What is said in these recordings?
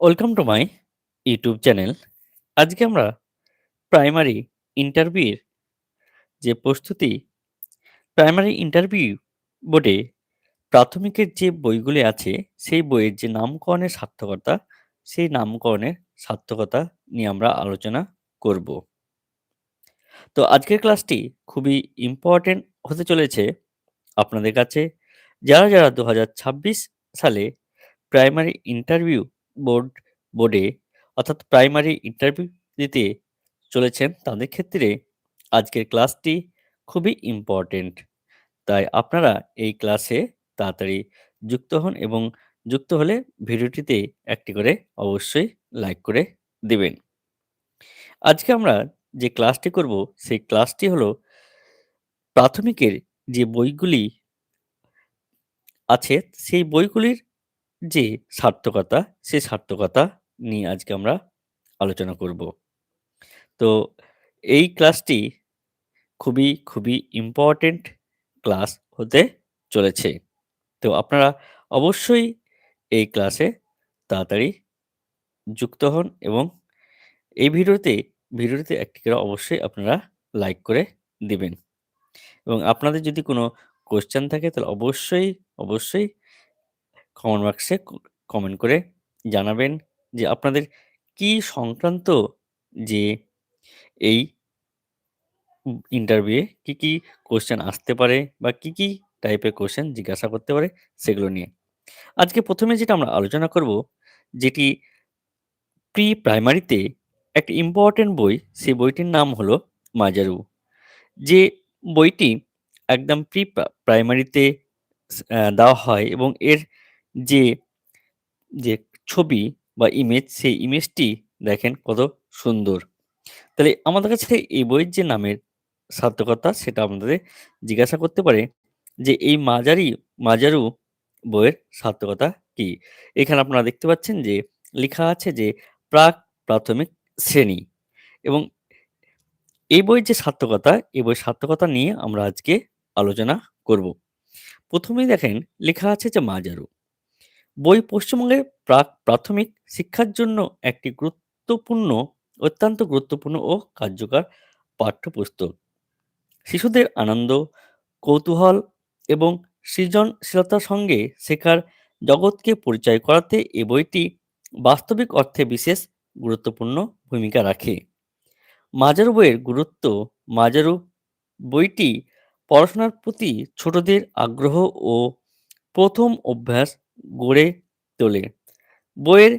Welcome to my YouTube channel. আজকে আমরা primary ইন্টারভিউয়ের যে প্রস্তুতি, প্রাইমারি ইন্টারভিউ বোর্ডে প্রাথমিকের যে বইগুলি আছে, সেই বইয়ের যে নামকরণের সার্থকতা, সেই নামকরণের সার্থকতা নিয়ে আমরা আলোচনা করব। তো আজকের ক্লাসটি খুবই ইম্পর্টেন্ট হতে চলেছে আপনাদের কাছে। যারা, যারা ২০২৬ সালে প্রাইমারি ইন্টারভিউ বোর্ড বোর্ডে অর্থাৎ প্রাইমারি ইন্টারভিউ দিতে চলেছেন, তাদের ক্ষেত্রে আজকের ক্লাসটি খুবই ইম্পর্টেন্ট। তাই আপনারা এই ক্লাসে তাড়াতাড়ি যুক্ত হন এবং যুক্ত হলে ভিডিওটিতে একটি করে অবশ্যই লাইক করে দিবেন। আজকে আমরা যে ক্লাসটি করব, সেই ক্লাসটি হলো প্রাথমিকের যে বইগুলি আছে, সেই বইগুলির যে সার্থকতা, সেই সার্থকতা নিয়ে আজকে আমরা আলোচনা করব। তো এই ক্লাসটি খুবই, খুবই ইম্পর্টেন্ট ক্লাস হতে চলেছে। তো আপনারা অবশ্যই এই ক্লাসে তাড়াতাড়ি যুক্ত হন এবং এই ভিডিওতে ভিডিওটিতে একটি করে অবশ্যই আপনারা লাইক করে দিবেন। এবং আপনাদের যদি কোনো কোয়েশ্চেন থাকে তাহলে অবশ্যই, অবশ্যই কমেন্ট বাক্সে কমেন্ট করে জানাবেন যে আপনাদের কি সংক্রান্ত যে এই ইন্টারভিউয়ে কি, কি কোশ্চেন আসতে পারে বা কি, কি টাইপের কোয়েশ্চেন জিজ্ঞাসা করতে পারে সেগুলো নিয়ে। আজকে প্রথমে যেটা আমরা আলোচনা করব, যেটি প্রি প্রাইমারিতে একটি ইম্পর্টেন্ট বই, সেই বইটির নাম হলো 'মাজারু'। যে বইটি একদম প্রি প্রাইমারিতে দেওয়া হয় এবং এর যে, যে ছবি বা ইমেজ, সেই ইমেজটি দেখেন কত সুন্দর। তাহলে আমাদের কাছে এই বইয়ের যে নামের সার্থকতা, সেটা আপনাদের জিজ্ঞাসা করতে পারে যে, এই মাজারি 'মাজারু' বইয়ের সার্থকতা কী? এখানে আপনারা দেখতে পাচ্ছেন যে লেখা আছে যে প্রাক প্রাথমিক শ্রেণি এবং এই বইয়ের যে সার্থকতা, এই বইয়ের সার্থকতা নিয়ে আমরা আজকে আলোচনা করব। প্রথমেই দেখেন লেখা আছে যে 'মাজারু'। বই পশ্চিমবঙ্গের প্রাক প্রাথমিক শিক্ষার জন্য একটি গুরুত্বপূর্ণ অত্যন্ত গুরুত্বপূর্ণ ও কার্যকর পাঠ্যপুস্তক। শিশুদের আনন্দ, কৌতূহল এবং সৃজনশীলতার সঙ্গে শেখার জগৎকে পরিচয় করাতে এ বইটি বাস্তবিক অর্থে বিশেষ গুরুত্বপূর্ণ ভূমিকা রাখে। 'মাজারু' বইয়ের গুরুত্ব মাজারু বইটি পড়াশোনার প্রতি ছোটদের আগ্রহ ও প্রথম অভ্যাস গড়ে তোলে। বইয়ের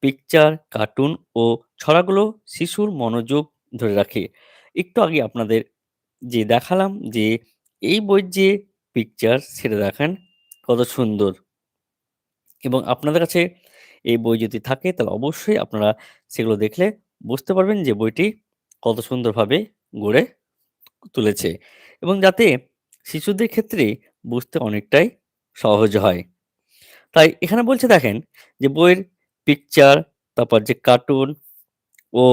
পিকচার, কার্টুন ও ছড়াগুলো শিশুর মনোযোগ ধরে রাখে। একটু আগে আপনাদের যে দেখালাম যে এই বইয়ের যে পিকচার সেটা দেখেন কত সুন্দর। এবং আপনাদের কাছে এই বই যদি থাকে তাহলে অবশ্যই আপনারা সেগুলো দেখলে বুঝতে পারবেন যে বইটি কত সুন্দরভাবে গড়ে তুলেছে এবং যাতে শিশুদের ক্ষেত্রে বুঝতে অনেকটাই সহজ হয়। তাই এখানে বলছে দেখেন যে বইয়ের পিকচার, তারপর যে কার্টুন ও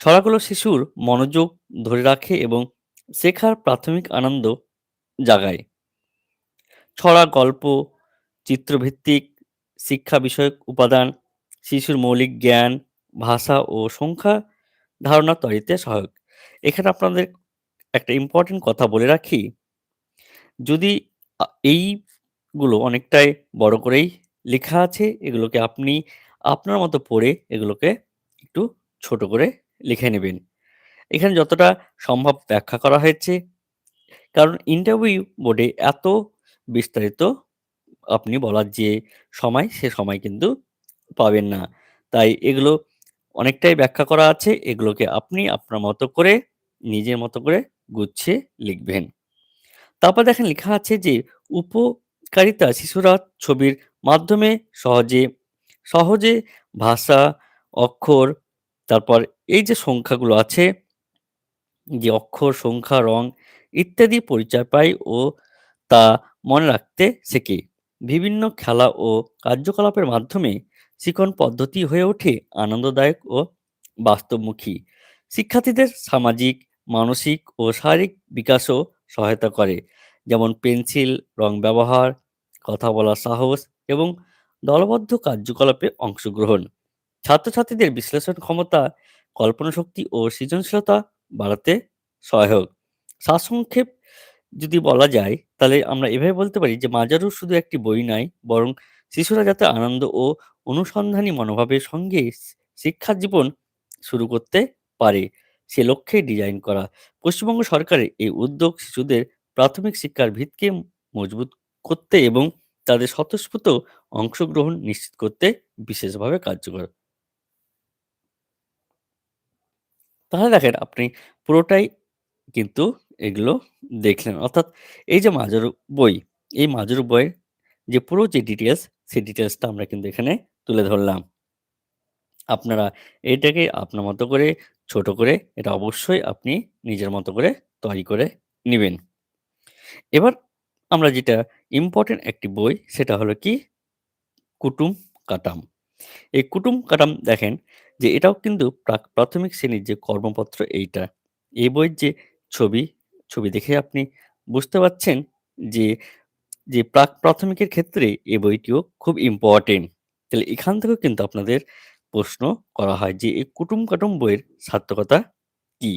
ছড়াগুলো শিশুর মনোযোগ ধরে রাখে এবং শেখার প্রাথমিক আনন্দ জাগায়। ছড়া, গল্প, চিত্রভিত্তিক শিক্ষা বিষয়ক উপাদান, শিশুর মৌলিক জ্ঞান, ভাষা ও সংখ্যা ধারণা তৈরিতে সহায়ক। এখানে আপনাদের একটা ইম্পর্টেন্ট কথা বলে রাখি। যদি এইগুলো অনেকটাই বড় করেই লেখা আছে, এগুলোকে আপনি আপনার মতো পড়ে এগুলোকে একটু ছোট করে লিখে নেবেন। এখানে যতটা সম্ভব ব্যাখ্যা করা হয়েছে। কারণ ইন্টারভিউ বোর্ডে এত বিস্তারিত আপনি বলার যে সময়, সে সময় কিন্তু পাবেন না। তাই এগুলো অনেকটাই ব্যাখ্যা করা আছে। এগুলোকে আপনি আপনার মতো করে, নিজের মতো করে গুছিয়ে লিখবেন। তারপর দেখেন লেখা আছে যে উপকারিতা শিশুরা ছবির মাধ্যমে সহজে, সহজে ভাষা, অক্ষর, তারপর এই যে সংখ্যাগুলো আছে, যে অক্ষর, সংখ্যা, রং ইত্যাদি পরিচয় পাই ও তা মনে রাখতে শেখে। বিভিন্ন খেলা ও কার্যকলাপের মাধ্যমে শিখন পদ্ধতি হয়ে ওঠে আনন্দদায়ক ও বাস্তবমুখী। শিক্ষার্থীদের সামাজিক, মানসিক ও শারীরিক বিকাশও সহায়তা করে। যেমন পেন্সিল, রং ব্যবহার, কথা বলার সাহস এবং দলবদ্ধ কার্যকলাপে অংশগ্রহণ। ছাত্রছাত্রীদের বিশ্লেষণ ক্ষমতা, কল্পনা শক্তি ও সৃজনশীলতা বাড়াতে সহায়ক। সারসংক্ষেপ যদি বলা যায়, তাহলে আমরা এভাবে বলতে পারি যে মাজারু শুধু একটি বই নয়, বরং শিশুরা যাতে আনন্দ ও অনুসন্ধানী মনোভাবের সঙ্গে শিক্ষা জীবন শুরু করতে পারে, সে লক্ষ্যে ডিজাইন করা। পশ্চিমবঙ্গ সরকারের এই উদ্যোগ শিশুদের প্রাথমিক শিক্ষার ভিতকে মজবুত করতে এবং তাদের স্বতঃস্ফূর্ত অংশগ্রহণ নিশ্চিত করতে বিশেষভাবে কার্যকর। তাহলে দেখেন আপনি পুরোটাই কিন্তু এগুলো দেখলেন। অর্থাৎ এই যে মাজারু বই, এই মাজারু বইয়ের যে পুরো যে ডিটেলস সেই ডিটেলসটা আমরা কিন্তু এখানে তুলে ধরলাম। আপনারা এটাকে আপনার মতো করে ছোট করে এটা অবশ্যই আপনি নিজের মতো করে তৈরি করে নিবেন। এবার আমরা যেটা ইম্পোর্টেন্ট একটি বই সেটা হলো কি? কুটুম কাটাম। এই কুটুম কাটাম দেখেন যে এটাও কিন্তু প্রাথমিক শ্রেণির যে কর্মপত্র এইটা। এই বইয়ের যে ছবি, ছবি দেখে আপনি বুঝতে পারছেন যে, যে প্রাক প্রাথমিকের ক্ষেত্রে এই বইটিও খুব ইম্পর্টেন্ট তাহলে এখান থেকেও কিন্তু আপনাদের প্রশ্ন করা হয় যে এই কুটুম কাটুম বইয়ের সার্থকতা কি?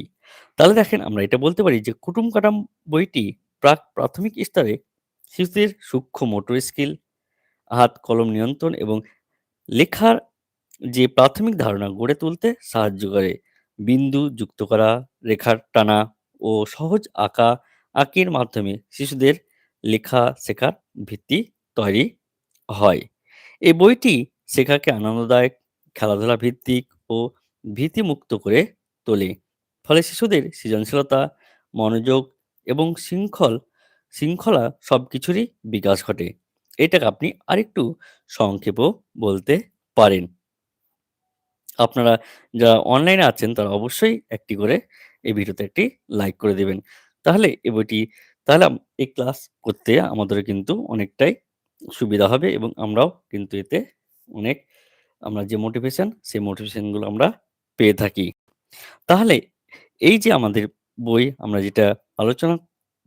তাহলে দেখেন আমরা এটা বলতে পারি যে কুটুম কাটাম বইটি প্রাক প্রাথমিক স্তরে শিশুদের সূক্ষ্ম মোটর স্কিল, হাত কলম নিয়ন্ত্রণ এবং লেখার যে প্রাথমিক ধারণা গড়ে তুলতে সাহায্য করে। বিন্দু যুক্ত করা, রেখার টানা ও সহজ আঁকা-আঁকির মাধ্যমে শিশুদের লেখা শেখার ভিত্তি তৈরি হয়। এই বইটি শেখাকে আনন্দদায়ক, খেলাধুলা ভিত্তিক ও ভীতিমুক্ত করে তোলে। ফলে শিশুদের সৃজনশীলতা, মনোযোগ এবং শৃঙ্খল শৃঙ্খলা সবকিছুরই বিকাশ ঘটে। এটাকে আপনি আরেকটু সংক্ষেপেও বলতে পারেন। আপনারা যারা অনলাইনে আছেন তারা অবশ্যই একটি করে এই ভিডিওতে একটি লাইক করে দেবেন তাহলে এই বইটি তাহলে এই ক্লাস করতে আমাদের কিন্তু অনেকটাই সুবিধা হবে এবং আমরাও কিন্তু এতে অনেক আমরা যে মোটিভেশন, সেই মোটিভেশনগুলো আমরা পেয়ে থাকি। তাহলে এই যে আমাদের বই আমরা যেটা আলোচনা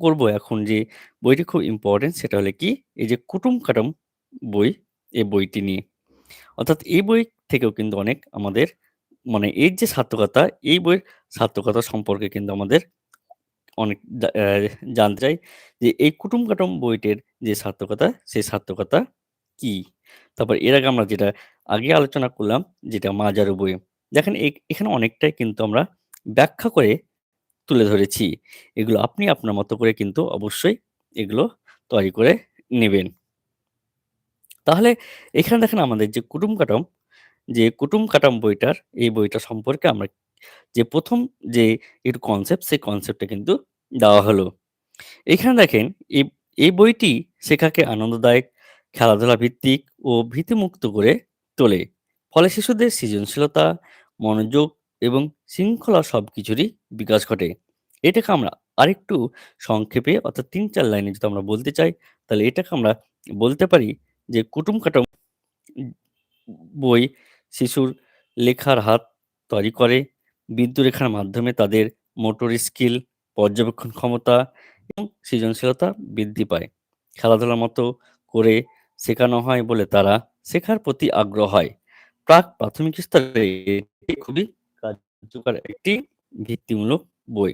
করব এখন যে বইটি খুব ইম্পোর্টেন্ট সেটা হলো কি? এই যে কুটুম কাটাম বই, এই বইটি নিয়ে। অর্থাৎ এই বই থেকেও কিন্তু অনেক আমাদের মানে এর যে সার্থকতা, এই বইয়ের সার্থকতা সম্পর্কে কিন্তু আমাদের অনেক জানতে চাই যে এই কুটুম কাটাম বইটির যে সার্থকতা, সেই সার্থকতা কি? তারপর এর আগে আমরা যেটা আগে আলোচনা করলাম যেটা মাজারু বই। দেখেন এখানে অনেকটাই কিন্তু আমরা ব্যাখ্যা করে তুলে ধরেছি। এগুলো আপনি আপনার মতো করে কিন্তু অবশ্যই এগুলো তৈরি করে নেবেন তাহলে এখানে দেখেন আমাদের যে কুটুম কাটাম, যে কুটুম কাটাম বইটার এই বইটা সম্পর্কে আমরা যে প্রথম যে একটু কনসেপ্ট, সেই কনসেপ্টটা কিন্তু দেওয়া হলো। এখানে দেখেন এই এই বইটি শেখাকে আনন্দদায়ক, খেলাধুলা ভিত্তিক ও ভীতিমুক্ত করে তোলে। ফলে শিশুদের সৃজনশীলতা, মনোযোগ এবং শৃঙ্খলা সব কিছুরই বিকাশ ঘটে। এটাকে আমরা আরেকটু সংক্ষেপে অর্থাৎ ৩-৪ লাইনে যদি আমরা বলতে চাই, তাহলে এটাকে আমরা বলতে পারি যে কুটুম কাটাম বই শিশুর লেখার হাত তৈরি করে, বিন্দুরেখার মাধ্যমে তাদের মোটর স্কিল, পর্যবেক্ষণ ক্ষমতা এবং সৃজনশীলতা বৃদ্ধি পায়। খেলাধুলার মতো করে শেখানো হয় বলে তারা শেখার প্রতি আগ্রহ হয়। প্রাক প্রাথমিক স্তরে খুবই কার্যকর একটি ভিত্তিমূলক বই।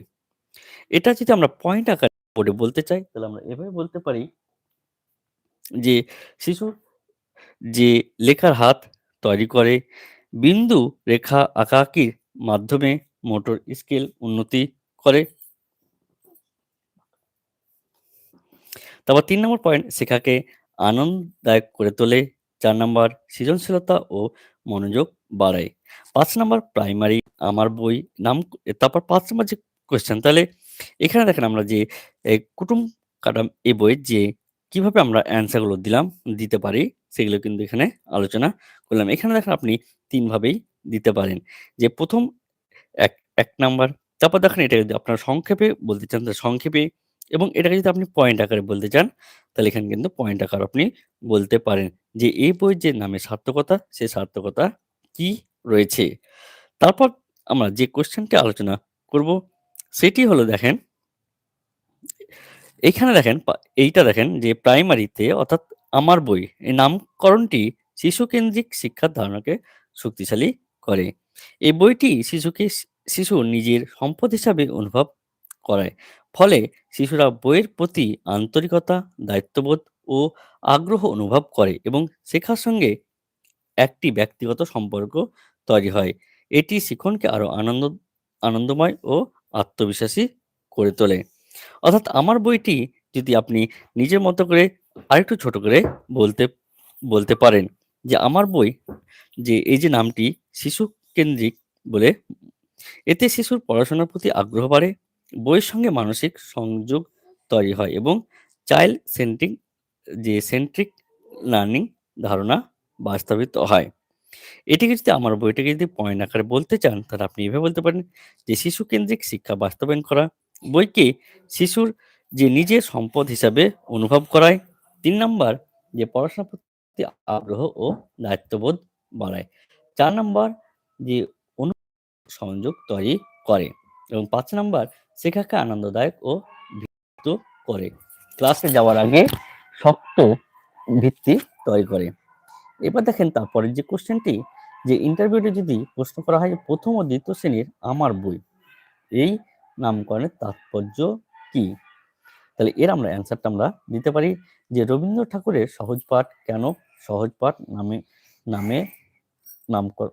এটা যদি আমরা পয়েন্ট আকারে পড়ে বলতে চাই, তাহলে আমরা এভাবে বলতে পারি যে শিশুর যে লেখার হাত তৈরি করে, বিন্দু রেখা আঁকাআঁকির মাধ্যমে মোটর স্কিল উন্নতি করে। তারপর তিন নম্বর পয়েন্ট শেখাকে আনন্দদায়ক করে তোলে। চার নম্বর সৃজনশীলতা ও মনোযোগ বাড়ায়। পাঁচ নম্বর প্রাইমারি আমার বই নাম তারপর ৫ নাম্বার যে কোয়েশ্চেন তাহলে এখানে দেখেন আমরা যে এ কুটুম কাটাম এই বইয়ের যে কীভাবে আমরা অ্যান্সারগুলো দিলাম দিতে পারি সেগুলো কিন্তু এখানে আলোচনা করলাম। এখানে দেখেন আপনি তিনভাবেই দিতে পারেন। যে প্রথম এক এক নাম্বার তারপর দেখেন এটা যদি আপনার সংক্ষেপে বলতে চান তাহলে সংক্ষেপে এবং এটাকে যদি আপনি পয়েন্ট আকারে বলতে চান, তাহলে এখানে কিন্তু পয়েন্ট আকার আপনি বলতে পারেন। যে এই বইয়ের যে নামের সার্থকতা, সেই সার্থকতা কি রয়েছে। তারপর আমরা যে কোয়েশ্চেনটি আলোচনা করব সেটি হলো দেখেন এইখানে দেখেন এইটা দেখেন যে প্রাইমারিতে অর্থাৎ আমার বই এই নামকরণটি শিশুকেন্দ্রিক শিক্ষার ধারণাকে শক্তিশালী করে। এই বইটি শিশুকে শি শিশুর নিজের সম্পদ হিসাবে অনুভব করায়। ফলে শিশুরা বইয়ের প্রতি আন্তরিকতা, দায়িত্ববোধ ও আগ্রহ অনুভব করে এবং শেখার সঙ্গে একটি ব্যক্তিগত সম্পর্ক তৈরি হয়। এটি শিক্ষণকে আরও আনন্দ আনন্দময় ও আত্মবিশ্বাসী করে তোলে। অর্থাৎ আমার বইটি যদি আপনি নিজের মতো করে আরেকটু ছোট করে বলতে বলতে পারেন যে আমার বই যে এই যে নামটি শিশু কেন্দ্রিক বলে এতে শিশুর পড়াশোনার প্রতি আগ্রহ বাড়ে, বইয়ের সঙ্গে মানসিক সংযোগ তৈরি হয় এবং চাইল্ড সেন্ট্রিক যে সেন্ট্রিক লার্নিং ধারণা বাস্তবিত হয়। এটিকে যদি আমার বইটাকে যদি পয়েন্ট আকারে বলতে চান তাহলে আপনি এভাবে বলতে পারেন যে শিশু কেন্দ্রিক শিক্ষা বাস্তবায়ন করা, বইকে শিশুর যে নিজের সম্পদ হিসাবে অনুভব করায়। তিন নাম্বার যে পড়াশোনার প্রতি আগ্রহ ও দায়িত্ববোধ বাড়ায়। চার নাম্বার যে অনু সংযোগ তৈরি করে এবং পাঁচ নাম্বার শেখাকে আনন্দদায়ক ও ভিত্ত করে। ক্লাসে যাওয়ার আগে শক্ত ভিত্তি তৈরি করে। এবার দেখেন তারপরের যে কোশ্চেনটি যে ইন্টারভিউতে যদি প্রশ্ন করা হয় প্রথম ও দ্বিতীয় শ্রেণির আমার বই, এই নামকরণের তাৎপর্য কি? তাহলে এর আমরা অ্যান্সারটা আমরা দিতে পারি যে রবীন্দ্র ঠাকুরের সহজ পাঠ কেন সহজ পাঠ নামে নামে নামকর